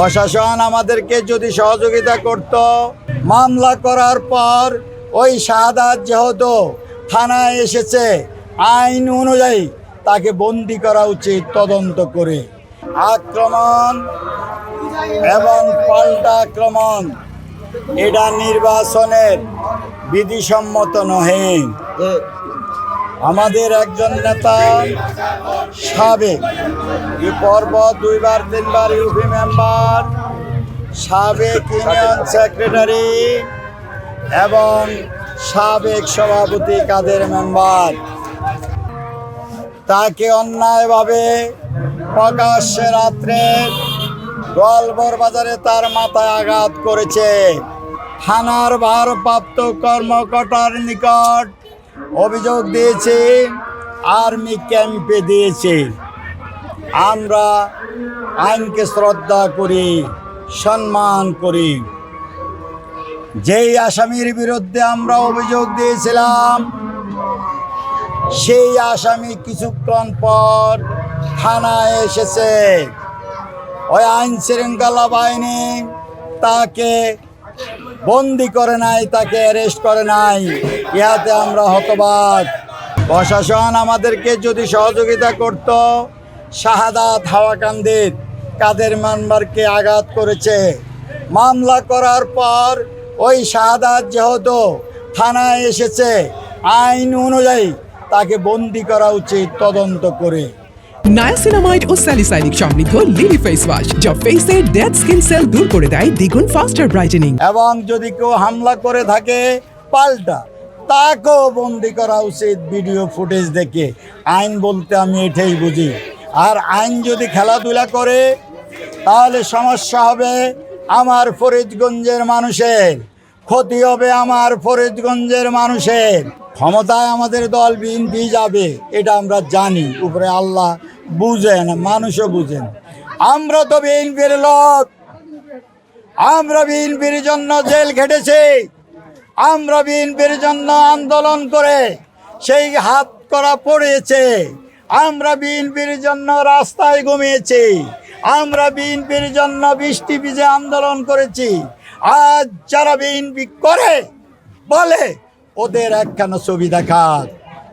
প্রশাসন আমাদেরকে যদি সহযোগিতা করত, মামলা করার পর ওই শাহাদাত যেহেতু থানায় এসেছে, আইন অনুযায়ী তাকে বন্দি করা উচিত তদন্ত করে। আক্রমণ এবং পাল্টা আক্রমণ, এটা নির্বাচনের বিধিসম্মত নহে। আমাদের একজন নেতা সাবেক পর্ব দুইবার, তিনবার ইউপি মেম্বার, সাবেক ইউনিয়ন সেক্রেটারি এবং সাবেক সভাপতি কাদের মেম্বার। তাকে অন্যায়ভাবে প্রকাশ্যে রাত্রে গোয়ালবর বাজারে তার মাথায় আঘাত করেছে। থানার ভারপ্রাপ্ত কর্মকর্তার নিকট অভিযোগ দিয়েছে, আর্মি ক্যাম্পে দিয়েছে। আমরা আইনকে শ্রদ্ধা করি, সম্মান করি। যেই আসামির বিরুদ্ধে আমরা অভিযোগ দিয়েছিলাম, সেই আসামি কিছুক্ষণ পর থানায় এসেছে। ওই আইন শৃঙ্খলা বাহিনী তাকে বন্দি করে নাই, তাকে অ্যারেস্ট করে নাই। ইহাতে আমরা হতবাক। প্রশাসন আমাদেরকে যদি সহযোগিতা করত, শাহাদাত হাওয়াকান্দির কাদের মেম্বারকে আঘাত করেছে। মামলা করার পর ওই শাহাদাত যেহেতু থানায় এসেছে, আইন অনুযায়ী তাকে বন্দি করা উচিত তদন্ত করে। নায়াসিনামাইড ও স্যালিসাইনিক সমৃদ্ধ লিলি ফেস ওয়াশ, যা ফেসের ডেড স্কিন সেল দূর করে দেয় দ্বিগুণ ফাস্টার ব্রাইটেনিং এবং যদি কেউ হামলা করে থাকে, পাল্টা। তাকেও বন্দি করা উচিত ভিডিও ফুটেজ দেখে। আইন বলতে আমি এটাই বুঝি। আর আইন যদি খেলাধুলা করে, তাহলে সমস্যা হবে আমার ফরিদগঞ্জের মানুষের। ক্ষতি হবে আমার ফরিদগঞ্জের মানুষের। ক্ষমতায় আমাদের দল বিএনপি যাবে, এটা আমরা জানি। উপরে আল্লাহ বুঝেন, মানুষও বুঝেন। আমরা তো বিএনপির লোক। আমরা বিএনপির জন্য জেল খেটেছি। আমরা বিএনপির জন্য আন্দোলন করে সেই হাত করা পড়েছে আমরা বিএনপির জন্য রাস্তায় ঘুমিয়েছি। আমরা বিএনপির জন্য বৃষ্টি ভিজে আন্দোলন করেছি। আজ যারা বিএনপি করে, বলে ওদের একখানা ছবি দেখাক